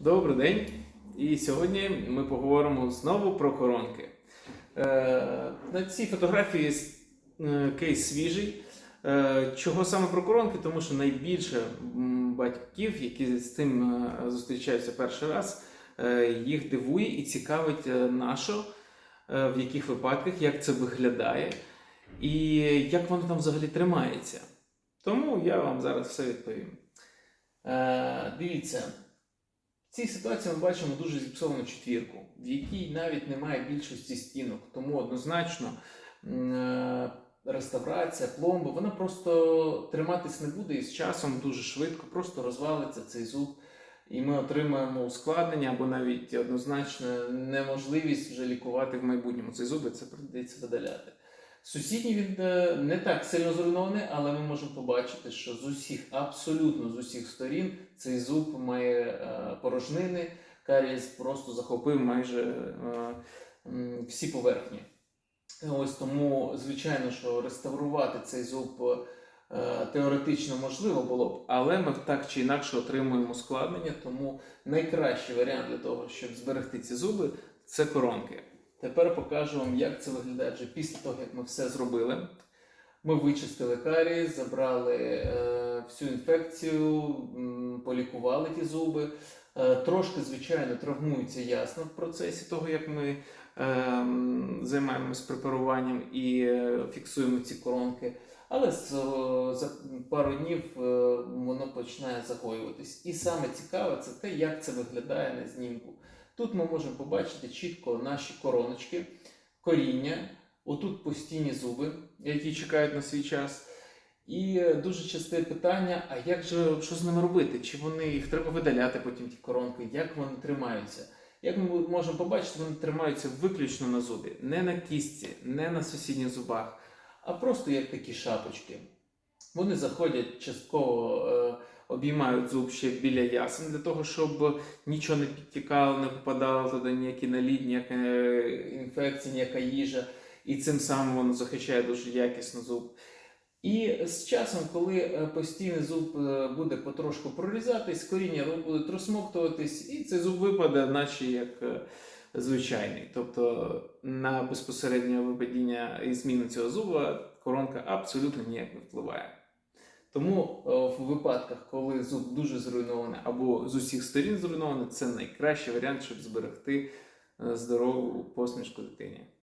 Добрий день. І сьогодні ми поговоримо знову про коронки. Е, на цій фотографії е, кейс свіжий. Е, чого саме про коронки? Тому що найбільше батьків, які з цим зустрічаються перший раз, їх дивує і цікавить на що, е, в яких випадках, як це виглядає і як воно там взагалі тримається. Тому я вам зараз все відповім. Дивіться, в цій ситуації ми бачимо дуже зіпсовану четвірку, в якій навіть немає більшості стінок. Тому однозначно е, реставрація, пломба, вона просто триматись не буде і з часом дуже швидко просто розвалиться цей зуб. І ми отримаємо ускладнення або навіть однозначно неможливість вже лікувати в майбутньому цей зуб, і це прийдеться видаляти. Сусідній він е, не так сильно зруйнований, але ми можемо побачити, що з усіх, абсолютно з усіх сторін, цей зуб має е, порожнини, карієс просто захопив майже е, всі поверхні. Ось тому, звичайно, що реставрувати цей зуб теоретично можливо було б, але ми так чи інакше отримуємо складнення, тому найкращий варіант для того, щоб зберегти ці зуби, це коронки. Тепер покажу вам, як це виглядає вже після того, як ми все зробили. Ми вичистили карієс, забрали е, всю інфекцію, м, полікували ті зуби. Е, трошки, звичайно, травмується ясно в процесі того, як ми е, займаємось препаруванням і е, фіксуємо ці коронки. Але з, о, за пару днів е, воно починає загоюватись. І саме цікаве це те, як це виглядає на знімку. Тут ми можемо побачити чітко наші короночки, коріння, отут постійні зуби, які чекають на свій час. І е, дуже часте питання: а як же що з ними робити? Чи вони їх треба видаляти потім ті коронки? Як вони тримаються? Як ми можемо побачити, вони тримаються виключно на зубі, не на кістці, не на сусідніх зубах, а просто як такі шапочки. Вони заходять частково, обіймають зуб ще біля ясен для того, щоб нічого не підтікало, не попадало туди ніякі налід, ніяка е, інфекція, ніяка їжа. І цим самим воно захищає дуже якісно зуб. І з часом, коли е, постійний зуб е, буде потрошку прорізатись, коріння буде розсмоктуватись, і цей зуб випаде, наче як звичайний. Тобто на безпосереднє випадіння і зміну цього зуба коронка абсолютно ніяк не впливає. Тому е, в випадках, коли зуб дуже зруйнований або з усіх сторін зруйнований, це найкращий варіант, щоб зберегти е, здорову посмішку дитині.